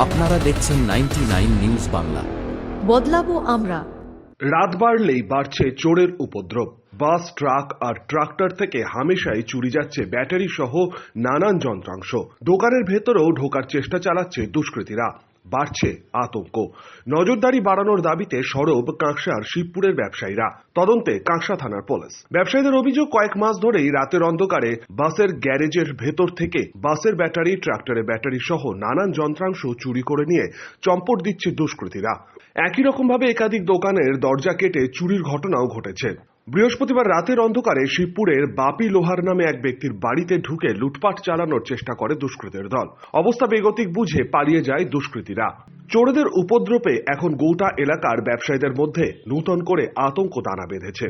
আপনারা দেখছেন ninety news Bangla. বদলাবো আমরা। রাত বাড়লেই বাড়ছে চোরের উপদ্রব। বাস ট্রাক আর ট্রাক্টর থেকে হামেশাই চুরি যাচ্ছে ব্যাটারি সহ নানান যন্ত্রাংশ। দোকানের ভেতরেও ঢোকার চেষ্টা চালাচ্ছে দুষ্কৃতীরা। বাড়ছে আতঙ্ক। নজরদারি বাড়ানোর দাবিতে সরব কাঁকসার শিবপুরের ব্যবসায়ীরা। তদন্তে কাঁকসা থানার পুলিশ। ব্যবসায়ীদের অভিযোগ, কয়েক মাস ধরেই রাতের অন্ধকারে বাসের গ্যারেজের ভেতর থেকে বাসের ব্যাটারি, ট্রাক্টরের ব্যাটারি সহ নানান যন্ত্রাংশ চুরি করে নিয়ে চম্পট দিচ্ছে দুষ্কৃতীরা। একই রকমভাবে একাধিক দোকানের দরজা কেটে চুরির ঘটনাও ঘটেছে। বৃহস্পতিবার রাতের অন্ধকারে শিবপুরের বাপি লোহার নামে এক ব্যক্তির বাড়িতে ঢুকে লুটপাট চালানোর চেষ্টা করে দুষ্কৃতের দল। অবস্থা বেগতিক বুঝে পালিয়ে যায় দুষ্কৃতীরা। চোরদের উপদ্রবে এখন গোটা এলাকার ব্যবসায়ীদের মধ্যে নূতন করে আতঙ্ক দানা বেঁধেছে।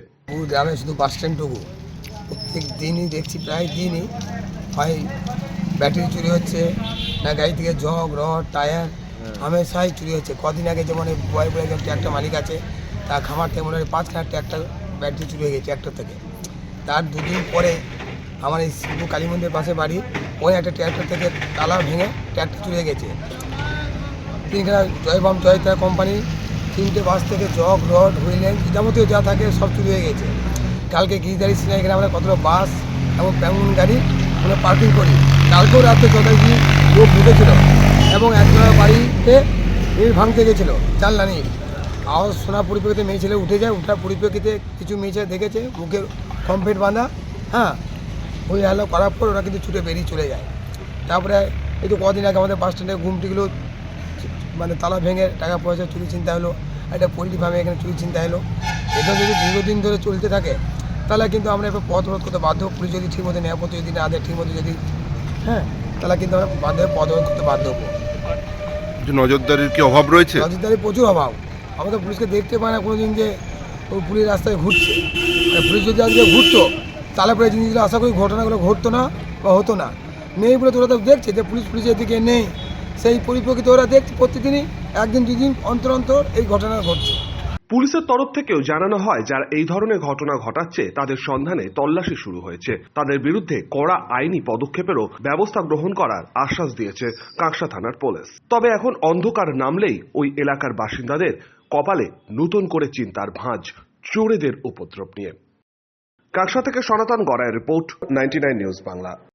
গ্রামে শুধু বাস স্ট্যান্ডটুকু প্রত্যেক দিনই দেখছি, প্রায় দিনই হয় ব্যাটারি চুরি হচ্ছে, না গাড়ি থেকে জগ, রড টায়ার হামেশাই চুরি হচ্ছে। কদিন আগে যেমন এই বয় বয় একজন ট্র্যাক্টর মালিক আছে তার খামার থেকে মনে হয় পাঁচখানা ট্র্যাক্টর ব্যাটারি চুরি হয়ে গেছে ট্র্যাক্টর থেকে। তার দুদিন পরে আমার এই শিবু কালী মন্দিরের পাশে বাড়ি, ওই একটা ট্র্যাক্টর থেকে তালা ভেঙে ট্র্যাক্টর চুরি গেছে। তিনখানা জয়বাম জয়তা কোম্পানি তিনটে বাস থেকে জগ, রড হুইলেন যাবতীয় যা থাকে সব চুরি হয়ে গেছে। কালকে গিরিদারি সিনে এখানে আমরা কতটা বাস এবং প্যামন গাড়ি আমরা পার্কিং করি। কালকেও রাত্রে যথাযথ লোক ঢুকেছিল এবং একজনের বাড়িতে ইট ভাঙতে গেছিল, জানলা নিয়ে আওয়াজ শোনা পরিপ্রেক্ষিতে মেয়ে ছেলে উঠে যায় উঠার পরিপ্রেক্ষিতে কিছু মেয়ে ছেলে দেখেছে মুখে কমপ্লেট বাঁধা হ্যাঁ? ওই হ্যালো করার পর ওরা কিন্তু ছুটে বেরিয়ে চলে যায়। তারপরে এই তো কদিন আগে আমাদের বাস স্ট্যান্ডে ঘুমটিগুলো মানে তালা ভেঙে টাকা পয়সা চুরি চিন্তা হলো একটা পোলট্রি ফার্মে এখানে চুরি চিন্তা হলো। এটা যদি দীর্ঘদিন ধরে চলতে থাকে তাহলে কিন্তু আমরা এবার পথ রোধ করতে বাধ্য। পুলিশ যদি ঠিকমতো নিরাপত্তা যদি না দেয় ঠিকমতো যদি হ্যাঁ তাহলে কিন্তু আমরা বাধ্য পথ রোধ করতে বাধ্য হব। নজরদারির কি অভাব রয়েছে? নজরদারির প্রচুর অভাব। আমরা তো পুলিশকে দেখতে পাই না কোনো দিন যে ওই পুলিশ রাস্তায় ঘুরছে। আর পুলিশ যদি আজকে ঘুরতো, তাহলে পরে জিনিসগুলো আশা করি ঘটনাগুলো ঘটতো না বা হতো না। নেই বলে তো ওরা তো দেখছে যে পুলিশ পুলিশের দিকে নেই। সেই পরিপ্রেক্ষিতে ওরা দেখছে প্রতিদিনই, একদিন দুদিন অন্তর অন্তর এই ঘটনা ঘটছে। পুলিশের তরফ থেকেও জানানো হয়, যারা এই ধরনের ঘটনা ঘটাচ্ছে, তাদের সন্ধানে তল্লাশি শুরু হয়েছে। তাদের বিরুদ্ধে কড়া আইনি পদক্ষেপেরও ব্যবস্থা গ্রহণ করার আশ্বাস দিয়েছে কাঁকসা থানার পুলিশ। তবে এখন অন্ধকার নামলেই ওই এলাকার বাসিন্দাদের কপালে নতুন করে চিন্তার ভাঁজ চোরেদের উপদ্রব নিয়ে। কাকসা থেকে সনাতন গড়ায় রিপোর্ট নাইনটি নিউজ বাংলা।